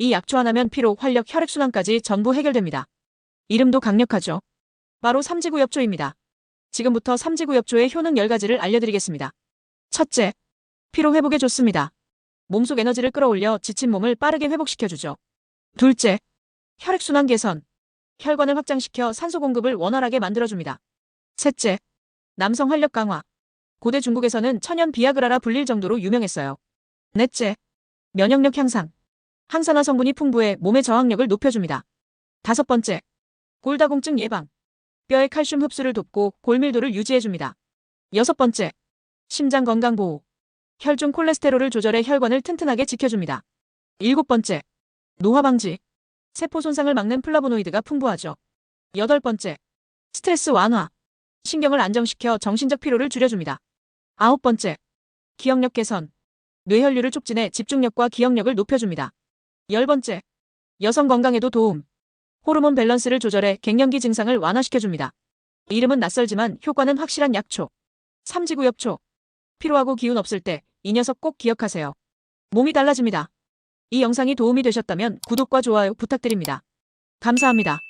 이 약초 하나면 피로, 활력, 혈액순환까지 전부 해결됩니다. 이름도 강력하죠. 바로 삼지구엽초입니다. 지금부터 삼지구엽초의 효능 10가지를 알려드리겠습니다. 첫째, 피로 회복에 좋습니다. 몸속 에너지를 끌어올려 지친 몸을 빠르게 회복시켜주죠. 둘째, 혈액순환 개선. 혈관을 확장시켜 산소 공급을 원활하게 만들어줍니다. 셋째, 남성 활력 강화. 고대 중국에서는 천연 비아그라라 불릴 정도로 유명했어요. 넷째, 면역력 향상. 항산화 성분이 풍부해 몸의 저항력을 높여줍니다. 다섯 번째, 골다공증 예방. 뼈의 칼슘 흡수를 돕고 골밀도를 유지해줍니다. 여섯 번째, 심장 건강 보호. 혈중 콜레스테롤을 조절해 혈관을 튼튼하게 지켜줍니다. 일곱 번째, 노화 방지. 세포 손상을 막는 플라보노이드가 풍부하죠. 여덟 번째, 스트레스 완화. 신경을 안정시켜 정신적 피로를 줄여줍니다. 아홉 번째, 기억력 개선. 뇌혈류를 촉진해 집중력과 기억력을 높여줍니다. 열 번째, 여성 건강에도 도움. 호르몬 밸런스를 조절해 갱년기 증상을 완화시켜줍니다. 이름은 낯설지만 효과는 확실한 약초. 삼지구엽초. 피로하고 기운 없을 때 이 녀석 꼭 기억하세요. 몸이 달라집니다. 이 영상이 도움이 되셨다면 구독과 좋아요 부탁드립니다. 감사합니다.